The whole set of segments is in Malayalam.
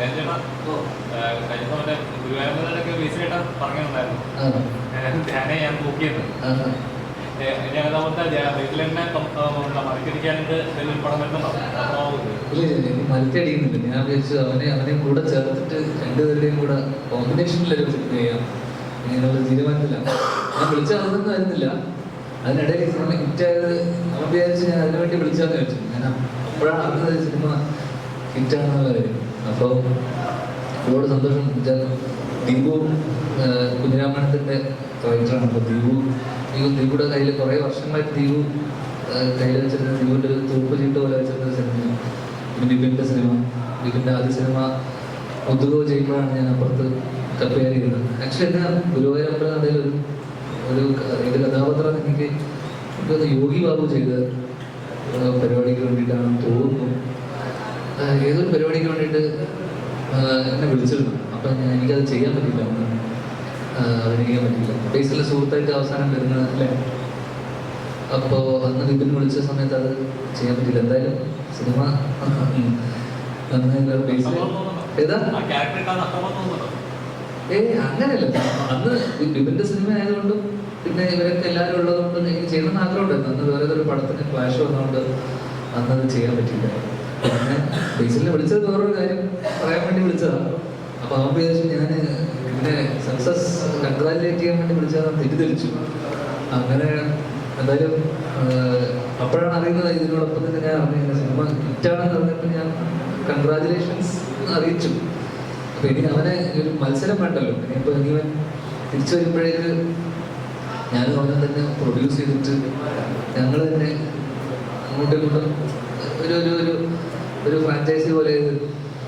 രഞ്ജന കഴിഞ്ഞ മറ്റേ ഗുരുവായൂരൊക്കെ ബേസിലായിട്ട് പറഞ്ഞിട്ടുണ്ടായിരുന്നു. ഞാൻ വിചാരിച്ചു അവനെ അവനെ കൂടെ ചേർത്തിട്ട് രണ്ടുപേരുടെയും കൂടെ കോമ്പിനേഷനിലൊരു ചെയ്യാം. തീരുമാനത്തില്ല ഞാൻ വിളിച്ച അതൊന്നും വരുന്നില്ല. അതിനിടയിൽ സിനിമ ഹിറ്റായത് അവൻ വിചാരിച്ച് ഞാൻ അതിനു വേണ്ടി വിളിച്ചാന്ന് വെച്ചു ഞാൻ അപ്പോഴാണ് അറിഞ്ഞത് സിനിമ ഹിറ്റാണെന്നുള്ള കാര്യം. അപ്പോൾ ഒരുപാട് സന്തോഷം. വെച്ചാൽ ദീപു കുഞ്ഞിരാമണത്തിന്റെ റൈറ്ററാണ് അപ്പോൾ ദീപു ദീപു ദീപുടെ കയ്യിൽ കുറേ വർഷങ്ങളായിട്ട് ദീപു കയ്യിൽ വെച്ചിരുന്ന ദീപുവിന്റെ ഒരു തൂപ്പ് ചീട്ട് പോലെ വെച്ചിരുന്ന സിനിമ. പിന്നെ ബിബിന്റെ സിനിമ. ബിബിന്റെ ആദ്യ സിനിമ ഒതുകോ ചെയ്യുമ്പോഴാണ് ഞാൻ അപ്പുറത്ത് കപ്പേറി ചെയ്യുന്നത് ആക്ച്വലി എന്താ ഗുരുവായൂരമ്പലം നടയിൽ ഒരു ഒരു ഇത് കഥാപാത്രം എനിക്ക് യോഗി ബാബു ചെയ്ത പരിപാടിക്ക് വേണ്ടിയിട്ടാണ് തോന്നുന്നു. ഏതൊരു പരിപാടിക്ക് വേണ്ടിയിട്ട് എന്നെ വിളിച്ചിരുന്നു. അപ്പം ഞാൻ എനിക്കത് ചെയ്യാൻ പറ്റില്ല ഒന്ന് അഭിനയിക്കാൻ പറ്റില്ല ബേസിലെ സുഹൃത്തായിട്ട് അവസാനം വരുന്നത് അല്ലേ? അപ്പോൾ അന്ന് വിപിൻ വിളിച്ച സമയത്ത് അത് ചെയ്യാൻ പറ്റില്ല എന്തായാലും സിനിമ നന്നായില്ല ബേസിൽ ഏതാ? ഏയ് അങ്ങനെയല്ല. അന്ന് വിപിന്റെ സിനിമ ആയതുകൊണ്ടും പിന്നെ ഇവരൊക്കെ എല്ലാവരും ഉള്ളതുകൊണ്ട് എനിക്ക് ചെയ്യണമെന്ന് ആഗ്രഹമുണ്ടായിരുന്നു. അന്ന് വേറെ ഒരു പടത്തിന് ക്ലാഷ് വന്നതുകൊണ്ട് അന്ന് അത് ചെയ്യാൻ പറ്റില്ല ബേസിലിനെ വിളിച്ചത് വേറൊരു കാര്യം പറയാൻ വേണ്ടി വിളിച്ചതാണ് അപ്പൊ ആ വിചാരിച്ചു ഞാൻ പിന്നെ സക്സസ് കൺഗ്രാജുലേറ്റ് ചെയ്യാൻ വേണ്ടി വിളിച്ചതാണ് തെറ്റിദ്ധരിച്ചു. അങ്ങനെ എന്തായാലും അപ്പോഴാണ് അറിയുന്നത് ഇതിനോടൊപ്പം തന്നെ ഞാൻ അറിഞ്ഞ സിനിമ ഹിറ്റാണെന്ന് പറഞ്ഞപ്പോൾ ഞാൻ കൺഗ്രാജുലേഷൻസ് അറിയിച്ചു. അപ്പൊ ഇനി അവനെ ഒരു മത്സരം വേണ്ടല്ലോ ഇനിയിപ്പോ ഇനിവൻ തിരിച്ചു വരുമ്പോഴേക്ക് ഞാനും അവനെ തന്നെ പ്രൊഡ്യൂസ് ചെയ്തിട്ട് ഞങ്ങൾ തന്നെ അങ്ങോട്ടും ഇങ്ങോട്ടും ഒരു ഒരു ഒരു ഒരു ഫ്രാഞ്ചൈസി പോലെ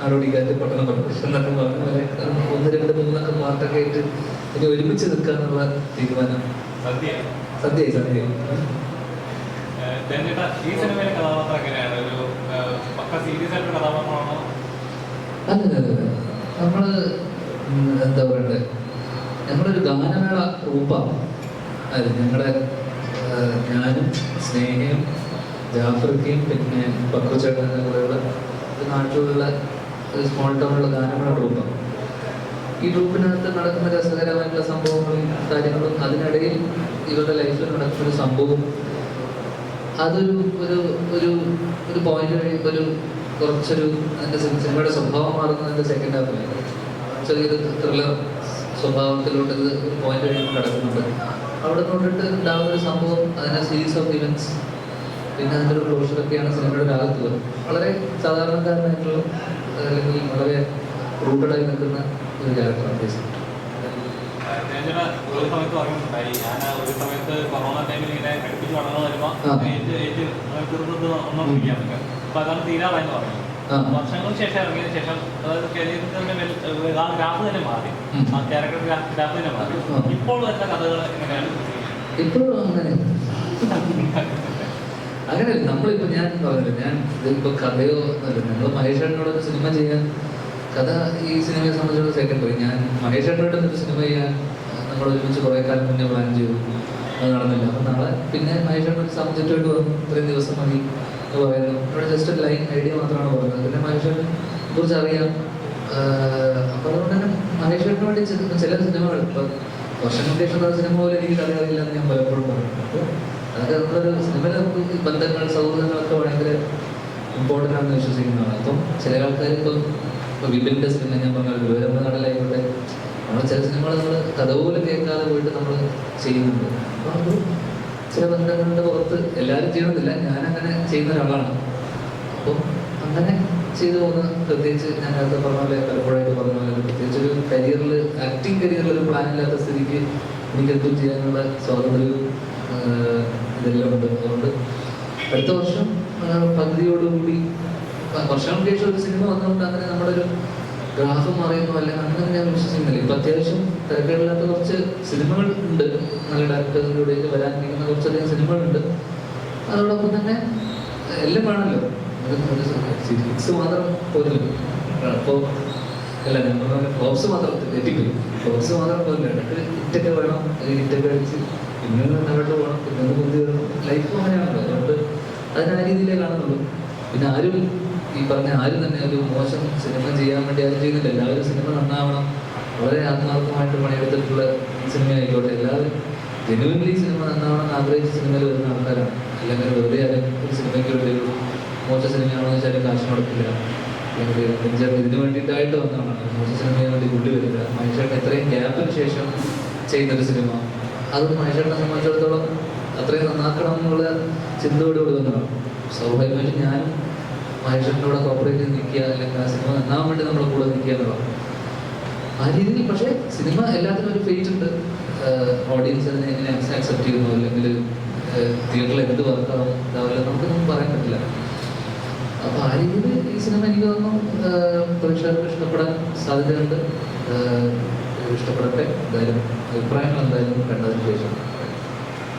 ആരോടിക്കാറ്റ് പട്ടണം എന്നൊക്കെ പറഞ്ഞ പോലെ ഒന്ന് രണ്ട് മൂന്നൊക്കെ പാർട്ടൊക്കെ ആയിട്ട് ഇനി ഒരുമിച്ച് നിൽക്കാന്നുള്ള തീരുമാനം. സദ്യ സദ്യയായി അല്ല നമ്മൾ എന്താ പറയണ്ടേ? ഞങ്ങളൊരു ഗാനമേള ഗ്രൂപ്പാണ് അത് ഞങ്ങളുടെ ഞാനും സ്നേഹയും ജാഫർക്കയും പിന്നെ പക്വച്ചേട്ടൻ കൂടെയുള്ള നാട്ടിലുള്ള സ്മോൾ ടൗണിലുള്ള ഗാനമേള ട്രൂപ്പാണ് ഈ ഗ്രൂപ്പിനകത്ത് നടക്കുന്ന രസകരമായിട്ടുള്ള സംഭവങ്ങളും കാര്യങ്ങളും അതിനിടയിൽ ഇവരുടെ ലൈഫിൽ നടക്കുന്ന സംഭവം അതൊരു ഒരു ഒരു ഒരു പോയിന്റ് കഴിയുമ്പോൾ ഒരു കുറച്ചൊരു അതിന്റെ സിനി- സിനിമയുടെ സ്വഭാവം മാറുന്നതിന്റെ സെക്കൻഡ് ഹാഫിലാണ് ചെറിയൊരു ത്രില്ലർ സ്വഭാവത്തിലോട്ട് ഇത് പോയിന്റ് കഴിയുമ്പോൾ നടക്കുന്നുണ്ട്. അവിടെ കൊണ്ടിട്ട് ഉണ്ടാകുന്ന ഒരു സംഭവം അതിനെ സീരീസ് ഓഫ് ഇവന്റ്സ് പിന്നെ അതിന്റെ ഒരു ക്ലോഷറൊക്കെയാണ് സിനിമയുടെ ഭാഗത്ത് ആകത്തുക വളരെ സാധാരണക്കാരനായിട്ടുള്ള അല്ലെങ്കിൽ വളരെ റൂട്ടഡായി നിൽക്കുന്ന ഒരു ക്യാരക്ടറാണ് ബേസിക്കലി ഒരു സമയത്ത് പറയുന്നുണ്ടായി ഞാൻ ഒരു സമയത്ത് കൊറോണ ടൈമിൽ ഇങ്ങനെ അടുപ്പിച്ച് വളർന്നു വരുമ്പോൾ ആ. ഏറ്റ് ഏറ്റ് തീർന്നത് ഒന്നോണ്ടിരിക്കാൻ പറ്റും അപ്പൊ അതാണ് തീരാറായെന്ന് പറഞ്ഞു. വർഷങ്ങൾക്ക് ശേഷം ഇറങ്ങിയതിന് ശേഷം അതായത് ആ ഗ്രാഫ് തന്നെ മാറി. ഉം. ആ ക്യാരക്ടർ ഗ്രാഫ് തന്നെ മാറി. ഇപ്പോൾ വരുന്ന കഥകൾ എങ്ങനെയാണ് ഇപ്പോഴും അങ്ങനെ. അങ്ങനെയല്ല നമ്മളിപ്പോ ഞാൻ പറഞ്ഞില്ല ഞാൻ ഇതിപ്പോ കഥയോ നമ്മൾ മഹേഷേട്ടനോട് ഒരു സിനിമ ചെയ്യാൻ കഥ ഈ സിനിമയെ സംബന്ധിച്ചുള്ള സെക്കൻഡറി ഞാൻ മഹേഷേട്ടനോട് ഒരു സിനിമ ചെയ്യാൻ നമ്മൾ ഒരുമിച്ച് കുറേ കാലം മുന്നേ പ്ലാൻ ചെയ്തു. അത് നടന്നില്ല. അപ്പൊ നാളെ പിന്നെ മഹേഷേട്ടൻ ഒരു സബ്ജക്റ്റുമായിട്ട് വന്നു ഇത്രയും ദിവസം മതി എന്ന് പറയുന്നു. ഇവിടെ ജസ്റ്റ് ഒരു ലൈൻ ഐഡിയ മാത്രമാണ് പറയുന്നത്. പിന്നെ മഹേഷേട്ടനെ കുറിച്ച് അറിയാം. അപ്പൊ അതുകൊണ്ട് തന്നെ മഹേഷേട്ടന് വേണ്ടി ചില- സിനിമകൾ ഇപ്പൊ വർഷം ആ സിനിമ പോലെ എനിക്ക് കഥ അറിയില്ല എന്ന് ഞാൻ പലപ്പോഴും അപ്പോൾ അതൊക്കെ നമ്മളൊരു സിനിമയിൽ ബന്ധങ്ങൾ സൗഹൃദങ്ങളൊക്കെ ഭയങ്കര ഇമ്പോർട്ടന്റ് ആണെന്ന് വിശ്വസിക്കുന്നതാണ്. അപ്പം ചില ആൾക്കാർ ഇപ്പം ഇപ്പോൾ വിപിന്റെ സിനിമ ഞാൻ പറഞ്ഞ വിവരം നടലായിക്കോട്ടെ നമ്മൾ ചില സിനിമകൾ നമ്മൾ കഥ പോലും കേൾക്കാതെ പോയിട്ട് നമ്മൾ ചെയ്യുന്നുണ്ട്. അപ്പോൾ അത് ചില ബന്ധങ്ങളുടെ പുറത്ത് എല്ലാവരും ചെയ്യണമെന്നില്ല ഞാൻ അങ്ങനെ ചെയ്യുന്ന ഒരാളാണ്. അപ്പോൾ അങ്ങനെ ചെയ്തു പോകുന്ന പ്രത്യേകിച്ച് ഞാൻ നേരത്തെ പറഞ്ഞ പോലെ പലപ്പോഴായിട്ട് പറഞ്ഞ പോലെ പ്രത്യേകിച്ച് ഒരു കരിയറിൽ ആക്ടിങ് കരിയറിൽ ഒരു പ്ലാൻ ഇല്ലാത്ത സ്ഥിതിക്ക് എനിക്കെന്തും ചെയ്യാനുള്ള സ്വാതന്ത്ര്യവും ഇതെല്ലാം ഉണ്ട്. അതുകൊണ്ട് അടുത്ത വർഷം പകുതിയോടുകൂടി വർഷങ്ങൾക്ക് ശേഷം ഒരു സിനിമ വന്നുകൊണ്ട് അങ്ങനെ നമ്മുടെ ഒരു ഗ്രാഫ് മാറിയെന്നോ അല്ല അങ്ങനെ ഞാൻ വിശ്വസിക്കുന്നില്ല. ഇപ്പൊ അത്യാവശ്യം തിരക്കുകളില്ലാത്ത കുറച്ച് സിനിമകൾ ഉണ്ട്. നല്ല ഡയറക്ടേഴ്സിലൂടെ വരാനിരിക്കുന്ന കുറച്ചധികം സിനിമകളുണ്ട് അതോടൊപ്പം തന്നെ എല്ലാം വേണമല്ലോ. ഫിസിക്സ് മാത്രം പോരില്ല അപ്പോൾ അല്ല നമ്മൾ ഫ്ലോപ്സ് മാത്രം തെറ്റിപ്പോയി ഫ്ലോപ്സ് മാത്രം പോരില്ല ഇട്ടൊക്കെ വേണം. ഇട്ടൊക്കെ അടിച്ച് പിന്നെ മുന്നോട്ട് പോകണം പിന്നെ ബുദ്ധി വരണം ലൈഫ് അങ്ങനെയാണല്ലോ. അതുകൊണ്ട് അതിന് ആ രീതിയിലേ കാണുന്നുള്ളൂ. പിന്നെ ആരും ഈ പറഞ്ഞ ആരും തന്നെ ഒരു മോശം സിനിമ ചെയ്യാൻ വേണ്ടി ആരും ചെയ്യുന്നില്ല. എല്ലാവരും സിനിമ നന്നാവണം. വളരെ ആത്മാർത്ഥമായിട്ട് പണിയെടുത്തിട്ടുള്ള സിനിമ ആയിക്കോട്ടെ. എല്ലാവരും ജെനുവൻലി സിനിമ നന്നാവണം എന്ന് ആഗ്രഹിച്ച് സിനിമയിൽ വരുന്ന ആൾക്കാരാണ്. അല്ലെങ്കിൽ വെറുതെ ആരും ഒരു സിനിമയ്ക്ക് വേണ്ടി ഒരു മോശ സിനിമയാണോ എന്ന് വെച്ചാൽ കാശ് മുടക്കില്ല. അല്ലെങ്കിൽ ഇതിന് വേണ്ടിയിട്ടായിട്ട് വന്നതാണ്. മോശ സിനിമയെ വേണ്ടി പുള്ളി വരില്ല. മനുഷ്യർക്ക് എത്രയും ഗ്യാപ്പിന് ശേഷം ചെയ്യുന്നൊരു സിനിമ അത് മനുഷ്യനെ സംബന്ധിച്ചിടത്തോളം അത്രയും നന്നാക്കണം എന്നുള്ള ചിന്തയോടുകൂടി വന്നതാണ്. സ്വാഭാവികമായിട്ട് ഞാനും മനുഷ്യരുടെ കൂടെ കോപ്പറേറ്റ് നിൽക്കുക അല്ലെങ്കിൽ ആ സിനിമ നന്നാവാൻ വേണ്ടി നമ്മുടെ കൂടെ നിൽക്കുക എന്നുള്ളത് ആ രീതിയിൽ പക്ഷേ സിനിമ എല്ലാത്തിനും ഒരു ഫേറ്റ് ഉണ്ട്. ഓഡിയൻസ് അതിനെ എങ്ങനെ അക്സെപ്റ്റ് ചെയ്യുന്നു അല്ലെങ്കിൽ തിയേറ്ററിൽ എന്ത് വർക്കാവും ഇതാവില്ല നമുക്കൊന്നും പറയാൻ പറ്റില്ല. അപ്പോൾ ആ രീതിയിൽ ഈ സിനിമ എനിക്ക് തോന്നുന്നു പ്രേക്ഷകർക്ക് ഇഷ്ടപ്പെടാൻ സാധ്യതയുണ്ട്. ഇഷ്ടപ്പെടട്ടെ. എന്തായാലും അഭിപ്രായങ്ങൾ എന്തായാലും കണ്ടതിന് ശേഷം